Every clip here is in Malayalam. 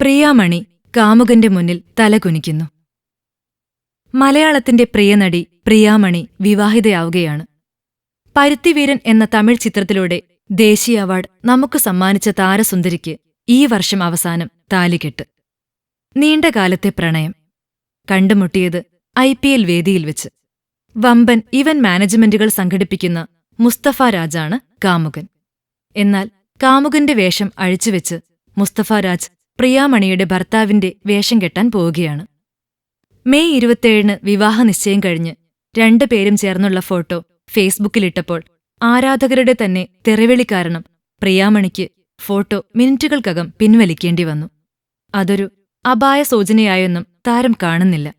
പ്രിയാമണി കാമുകന്റെ മുന്നിൽ തലകുനിക്കുന്നു. മലയാളത്തിന്റെ പ്രിയനടി പ്രിയാമണി വിവാഹിതയാവുകയാണ്. പരുത്തിവീരൻ എന്ന തമിഴ് ചിത്രത്തിലൂടെ ദേശീയ അവാർഡ് നമുക്ക് സമ്മാനിച്ച താരസുന്ദരിക്ക് ഈ വർഷം അവസാനം താലികെട്ട്. നീണ്ടകാലത്തെ പ്രണയം. കണ്ടുമുട്ടിയത് ഐ പി എൽ വേദിയിൽ വെച്ച്. വമ്പൻ ഇവൻ മാനേജ്മെന്റുകൾ സംഘടിപ്പിക്കുന്ന മുസ്തഫ രാജാണ് കാമുകൻ. എന്നാൽ കാമുകന്റെ വേഷം അഴിച്ചുവെച്ച് മുസ്തഫ രാജ് പ്രിയാമണിയുടെ ഭർത്താവിന്റെ വേഷം കെട്ടാൻ പോവുകയാണ്. മെയ് ഇരുപത്തിയേഴിന് വിവാഹ നിശ്ചയം കഴിഞ്ഞ് രണ്ടുപേരും ചേർന്നുള്ള ഫോട്ടോ ഫേസ്ബുക്കിലിട്ടപ്പോൾ ആരാധകരുടെ തന്നെ തെറിവിളി കാരണം പ്രിയാമണിക്ക് ഫോട്ടോ മിനിറ്റുകൾക്കകം പിൻവലിക്കേണ്ടി വന്നു. അതൊരു അപായ സൂചനയായൊന്നും താരം കാണുന്നില്ല.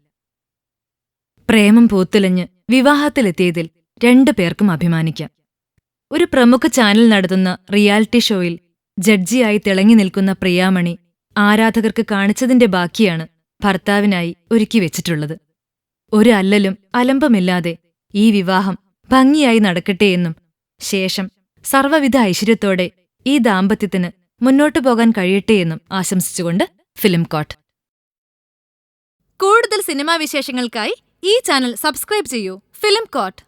പ്രേമം പൂത്തുലഞ്ഞ് വിവാഹത്തിലെത്തിയതിൽ രണ്ടു പേർക്കും അഭിമാനിക്കാം. ഒരു പ്രമുഖ ചാനൽ നടത്തുന്ന റിയാലിറ്റി ഷോയിൽ ജഡ്ജിയായി തിളങ്ങി നിൽക്കുന്ന പ്രിയാമണി ആരാധകർക്ക് കാണിച്ചതിന്റെ ബാക്കിയാണ് ഭർത്താവിനായി ഒരുക്കി വെച്ചിട്ടുള്ളത്. ഒരു അല്ലലും അലമ്പമില്ലാതെ ഈ വിവാഹം ഭംഗിയായി നടക്കട്ടെ എന്നും ശേഷം സർവവിധ ഐശ്വര്യത്തോടെ ഈ ദാമ്പത്യത്തിന് മുന്നോട്ടു പോകാൻ കഴിയട്ടെ എന്നും ആശംസിച്ചുകൊണ്ട് ഫിലിം കോട്ട്. കൂടുതൽ സിനിമാ വിശേഷങ്ങൾക്കായി ഈ ചാനൽ സബ്സ്ക്രൈബ് ചെയ്യൂ ഫിലിം കോട്ട്.